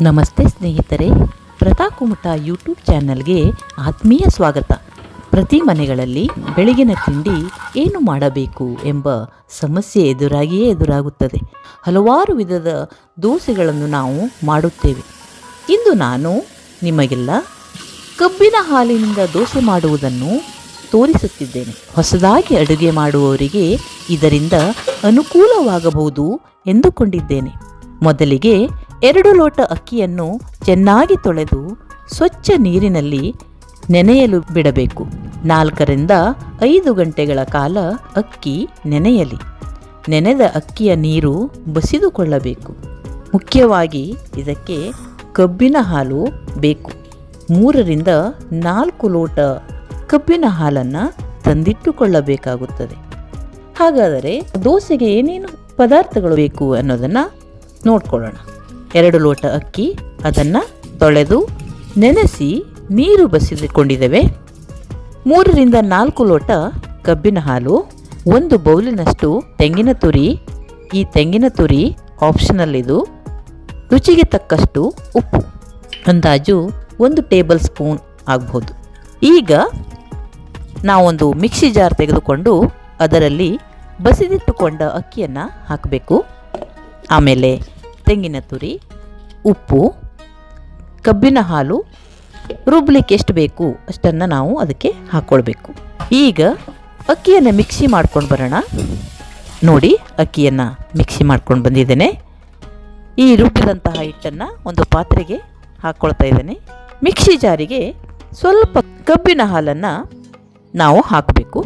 ನಮಸ್ತೆ ಸ್ನೇಹಿತರೆ ಪ್ರತಾ ಕುಮಟ ಯೂಟ್ಯೂಬ್ ಚಾನಲ್ಗೆ ಆತ್ಮೀಯ ಸ್ವಾಗತ. ಪ್ರತಿ ಮನೆಗಳಲ್ಲಿ ಬೆಳಗಿನ ತಿಂಡಿ ಏನು ಮಾಡಬೇಕು ಎಂಬ ಸಮಸ್ಯೆ ಎದುರಾಗಿಯೇ ಎದುರಾಗುತ್ತದೆ. ಹಲವಾರು ವಿಧದ ದೋಸೆಗಳನ್ನು ನಾವು ಮಾಡುತ್ತೇವೆ. ಇಂದು ನಾನು ನಿಮಗೆಲ್ಲ ಕಬ್ಬಿನ ಹಾಲಿನಿಂದ ದೋಸೆ ಮಾಡುವುದನ್ನು ತೋರಿಸುತ್ತಿದ್ದೇನೆ. ಹೊಸದಾಗಿ ಅಡುಗೆ ಮಾಡುವವರಿಗೆ ಇದರಿಂದ ಅನುಕೂಲವಾಗಬಹುದು ಎಂದುಕೊಂಡಿದ್ದೇನೆ. ಮೊದಲಿಗೆ ಎರಡು ಲೋಟ ಅಕ್ಕಿಯನ್ನು ಚೆನ್ನಾಗಿ ತೊಳೆದು ಸ್ವಚ್ಛ ನೀರಿನಲ್ಲಿ ನೆನೆಯಲು ಬಿಡಬೇಕು. ನಾಲ್ಕರಿಂದ ಐದು ಗಂಟೆಗಳ ಕಾಲ ಅಕ್ಕಿ ನೆನೆಯಲಿ. ನೆನೆದ ಅಕ್ಕಿಯ ನೀರು ಬಸಿದುಕೊಳ್ಳಬೇಕು. ಮುಖ್ಯವಾಗಿ ಇದಕ್ಕೆ ಕಬ್ಬಿನ ಹಾಲು ಬೇಕು. ಮೂರರಿಂದ ನಾಲ್ಕು ಲೋಟ ಕಬ್ಬಿನ ಹಾಲನ್ನು ತಂದಿಟ್ಟುಕೊಳ್ಳಬೇಕಾಗುತ್ತದೆ. ಹಾಗಾದರೆ ದೋಸೆಗೆ ಏನೇನು ಪದಾರ್ಥಗಳು ಬೇಕು ಅನ್ನೋದನ್ನು ನೋಡ್ಕೊಳ್ಳೋಣ. ಎರಡು ಲೋಟ ಅಕ್ಕಿ, ಅದನ್ನು ತೊಳೆದು ನೆನೆಸಿ ನೀರು ಬಸಿದುಕೊಂಡಿದ್ದೇವೆ. ಮೂರರಿಂದ ನಾಲ್ಕು ಲೋಟ ಕಬ್ಬಿನ ಹಾಲು, ಒಂದು ಬೌಲಿನಷ್ಟು ತೆಂಗಿನ ತುರಿ. ಈ ತೆಂಗಿನ ತುರಿ ಆಪ್ಷನಲ್ ಇದು ರುಚಿಗೆ ತಕ್ಕಷ್ಟು ಉಪ್ಪು. ಅಂದಾಜು ಒಂದು ಟೇಬಲ್ ಸ್ಪೂನ್ ಆಗ್ಬೋದು. ಈಗ ನಾವೊಂದು ಮಿಕ್ಸಿ ಜಾರ್ ತೆಗೆದುಕೊಂಡು ಅದರಲ್ಲಿ ಬಸಿದಿಟ್ಟುಕೊಂಡ ಅಕ್ಕಿಯನ್ನು ಹಾಕಬೇಕು. ಆಮೇಲೆ ತೆಂಗಿನ ತುರಿ ಉಪ್ಪು, ಕಬ್ಬಿನ ಹಾಲು ರುಬ್ಬಲಿಕ್ಕೆ ಎಷ್ಟು ಬೇಕು ಅಷ್ಟನ್ನು ನಾವು ಅದಕ್ಕೆ ಹಾಕ್ಕೊಳ್ಬೇಕು ಈಗ ಅಕ್ಕಿಯನ್ನು ಮಿಕ್ಸಿ ಮಾಡ್ಕೊಂಡು ಬರೋಣ. ನೋಡಿ, ಅಕ್ಕಿಯನ್ನು ಮಿಕ್ಸಿ ಮಾಡ್ಕೊಂಡು ಬಂದಿದ್ದೇನೆ. ಈ ರುಬ್ಬಿದಂತಹ ಹಿಟ್ಟನ್ನು ಒಂದು ಪಾತ್ರೆಗೆ ಹಾಕ್ಕೊಳ್ತಾ ಇದ್ದೇನೆ. ಮಿಕ್ಸಿ ಜಾರಿಗೆ ಸ್ವಲ್ಪ ಕಬ್ಬಿನ ಹಾಲನ್ನು ನಾವು ಹಾಕಬೇಕು.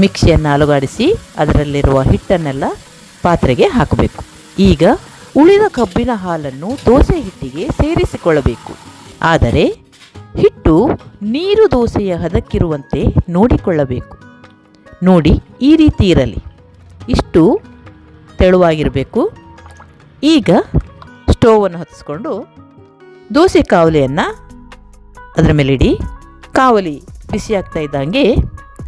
ಮಿಕ್ಸಿಯನ್ನು ಅಲುಗಾಡಿಸಿ ಅದರಲ್ಲಿರುವ ಹಿಟ್ಟನ್ನೆಲ್ಲ ಪಾತ್ರೆಗೆ ಹಾಕಬೇಕು. ಈಗ ಉಳಿದ ಕಬ್ಬಿನ ಹಾಲನ್ನು ದೋಸೆ ಹಿಟ್ಟಿಗೆ ಸೇರಿಸಿಕೊಳ್ಳಬೇಕು. ಆದರೆ ಹಿಟ್ಟು ನೀರು ದೋಸೆಯ ಹದಕ್ಕಿರುವಂತೆ ನೋಡಿಕೊಳ್ಳಬೇಕು. ನೋಡಿ ಈ ರೀತಿ ಇರಲಿ. ಇಷ್ಟು ತೆಳುವಾಗಿರಬೇಕು. ಈಗ ಸ್ಟೋವನ್ನು ಹತ್ತಿಸ್ಕೊಂಡು ದೋಸೆ ಕಾವಲಿಯನ್ನು ಅದರ ಮೇಲೆ ಇಡಿ. ಕಾವಲಿ ಬಿಸಿ ಆಗ್ತಾ ಇದ್ದಂಗೆ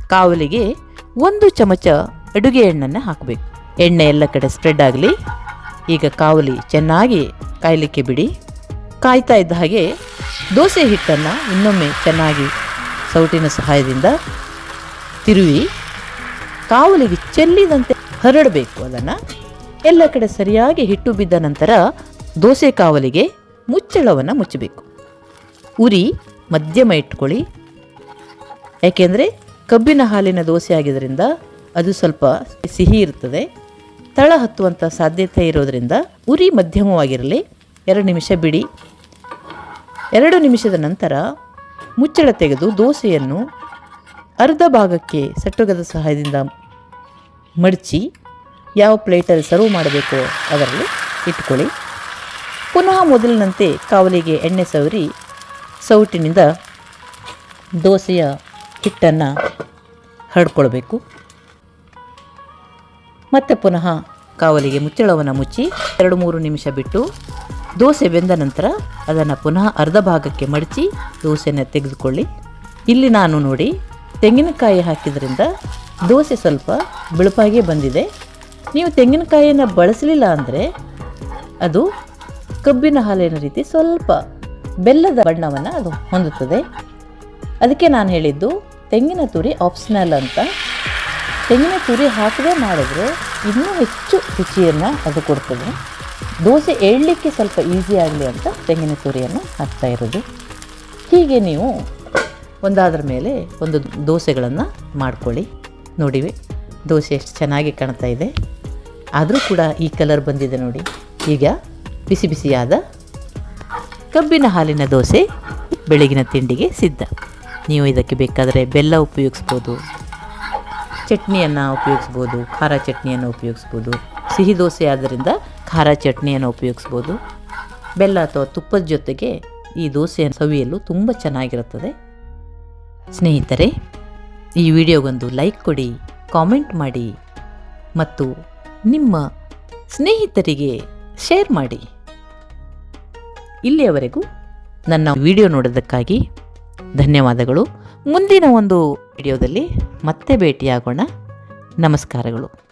ಕಾವಲಿಗೆ ಒಂದು ಚಮಚ ಅಡುಗೆ ಎಣ್ಣೆಯನ್ನು ಹಾಕಬೇಕು. ಎಣ್ಣೆ ಎಲ್ಲ ಕಡೆ ಸ್ಪ್ರೆಡ್ ಆಗಲಿ. ಈಗ ಕಾವಲಿ ಚೆನ್ನಾಗಿ ಕಾಯಲಿಕ್ಕೆ ಬಿಡಿ. ಕಾಯ್ತಾ ಇದ್ದ ಹಾಗೆ ದೋಸೆ ಹಿಟ್ಟನ್ನು ಇನ್ನೊಮ್ಮೆ ಚೆನ್ನಾಗಿ ಸೌಟಿನ ಸಹಾಯದಿಂದ ತಿರುವಿ. ಕಾವಲಿಗೆ ಚೆಲ್ಲಿದಂತೆ ಹರಡಬೇಕು ಅದನ್ನು. ಎಲ್ಲ ಕಡೆ ಸರಿಯಾಗಿ ಹಿಟ್ಟು ಬಿದ್ದ ನಂತರ ದೋಸೆ ಕಾವಲಿಗೆ ಮುಚ್ಚಳವನ್ನು ಮುಚ್ಚಬೇಕು. ಉರಿ, ಮಧ್ಯಮ ಇಟ್ಕೊಳ್ಳಿ. ಯಾಕೆಂದರೆ ಕಬ್ಬಿನ ಹಾಲಿನ ದೋಸೆ ಆಗಿದ್ದರಿಂದ ಅದು ಸ್ವಲ್ಪ ಸಿಹಿ ಇರ್ತದೆ. ತಳ ಹತ್ತುವಂಥ ಸಾಧ್ಯತೆ ಇರೋದರಿಂದ ಉರಿ ಮಧ್ಯಮವಾಗಿರಲಿ. ಎರಡು ನಿಮಿಷ ಬಿಡಿ. ಎರಡು ನಿಮಿಷದ ನಂತರ ಮುಚ್ಚಳ ತೆಗೆದು ದೋಸೆಯನ್ನು ಅರ್ಧ ಭಾಗಕ್ಕೆ ಸಟ್ಟುಗದ ಸಹಾಯದಿಂದ ಮಡಚಿ ಯಾವ ಪ್ಲೇಟಲ್ಲಿ ಸರ್ವ್ ಮಾಡಬೇಕೋ ಅದರಲ್ಲಿ ಇಟ್ಕೊಳ್ಳಿ. ಪುನಃ ಮೊದಲಿನಂತೆ ಕಾವಲಿಗೆ ಎಣ್ಣೆ ಸವರಿ ಸೌಟಿನಿಂದ ದೋಸೆಯ ಹಿಟ್ಟನ್ನು ಹರಡ್ಕೊಳ್ಬೇಕು. ಮತ್ತೆ ಪುನಃ ಕಾವಲಿಗೆ ಮುಚ್ಚಳವನ್ನು ಮುಚ್ಚಿ ಎರಡು ಮೂರು ನಿಮಿಷ ಬಿಟ್ಟು ದೋಸೆ ಬೆಂದ ನಂತರ ಅದನ್ನು ಪುನಃ ಅರ್ಧ ಭಾಗಕ್ಕೆ ಮಡಚಿ ದೋಸೆನ ತೆಗೆದುಕೊಳ್ಳಿ. ಇಲ್ಲಿ ನಾನು ನೋಡಿ ತೆಂಗಿನಕಾಯಿ ಹಾಕಿದ್ರಿಂದ ದೋಸೆ ಸ್ವಲ್ಪ ಬಿಳುಪಾಗೇ ಬಂದಿದೆ. ನೀವು ತೆಂಗಿನಕಾಯಿಯನ್ನು ಬಳಸಲಿಲ್ಲ ಅಂದರೆ ಅದು ಕಬ್ಬಿನ ಹಾಲಿನ ರೀತಿ ಸ್ವಲ್ಪ ಬೆಲ್ಲದ ಬಣ್ಣವನ್ನು ಅದು ಹೊಂದುತ್ತದೆ. ಅದಕ್ಕೆ ನಾನು ಹೇಳಿದ್ದು ತೆಂಗಿನ ತುರಿ ಆಪ್ಷನಲ್ ಅಂತ. ತೆಂಗಿನ ತುರಿ ಹಾಕದೆ ಮಾಡಿದ್ರೆ ಇನ್ನೂ ಹೆಚ್ಚು ರುಚಿಯನ್ನು ಅದು ಕೊಡ್ತದೆ. ದೋಸೆ ಏಳಲಿಕ್ಕೆ ಸ್ವಲ್ಪ ಈಸಿ ಆಗಲಿ ಅಂತ ತೆಂಗಿನ ತುರಿಯನ್ನು ಹಾಕ್ತಾ ಇರೋದು. ಹೀಗೆ ನೀವು ಒಂದಾದ್ರ ಮೇಲೆ ಒಂದು ದೋಸೆಗಳನ್ನು ಮಾಡ್ಕೊಳ್ಳಿ. ನೋಡಿವೆ, ದೋಸೆ ಎಷ್ಟು ಚೆನ್ನಾಗಿ ಕಾಣ್ತಾ ಇದೆ. ಆದರೂ ಕೂಡ ಈ ಕಲರ್ ಬಂದಿದೆ ನೋಡಿ. ಈಗ ಬಿಸಿ ಬಿಸಿಯಾದ ಕಬ್ಬಿನ ಹಾಲಿನ ದೋಸೆ ಬೆಳಗಿನ ತಿಂಡಿಗೆ ಸಿದ್ಧ. ನೀವು ಇದಕ್ಕೆ ಬೇಕಾದರೆ ಬೆಲ್ಲ ಉಪಯೋಗಿಸ್ಬೋದು. ಚಟ್ನಿಯನ್ನು ಉಪಯೋಗಿಸ್ಬೋದು, ಖಾರ ಚಟ್ನಿಯನ್ನು ಉಪಯೋಗಿಸ್ಬೋದು, ಸಿಹಿ ದೋಸೆ ಆದ್ದರಿಂದ ಖಾರ ಚಟ್ನಿಯನ್ನು ಉಪಯೋಗಿಸ್ಬೋದು. ಬೆಲ್ಲ ಅಥವಾ ತುಪ್ಪದ ಜೊತೆಗೆ ಈ ದೋಸೆಯನ್ನು ಸವಿಯಲು ತುಂಬ ಚೆನ್ನಾಗಿರುತ್ತದೆ. ಸ್ನೇಹಿತರೆ, ಈ ವಿಡಿಯೋಗೊಂದು ಲೈಕ್ ಕೊಡಿ, ಕಾಮೆಂಟ್ ಮಾಡಿ ಮತ್ತು ನಿಮ್ಮ ಸ್ನೇಹಿತರಿಗೆ ಶೇರ್ ಮಾಡಿ. ಇಲ್ಲಿಯವರೆಗೂ ನನ್ನ ವಿಡಿಯೋ ನೋಡೋದಕ್ಕಾಗಿ ಧನ್ಯವಾದಗಳು. ಮುಂದಿನ ಒಂದು ವಿಡಿಯೋದಲ್ಲಿ ಮತ್ತೆ ಭೇಟಿಯಾಗೋಣ. ನಮಸ್ಕಾರಗಳು.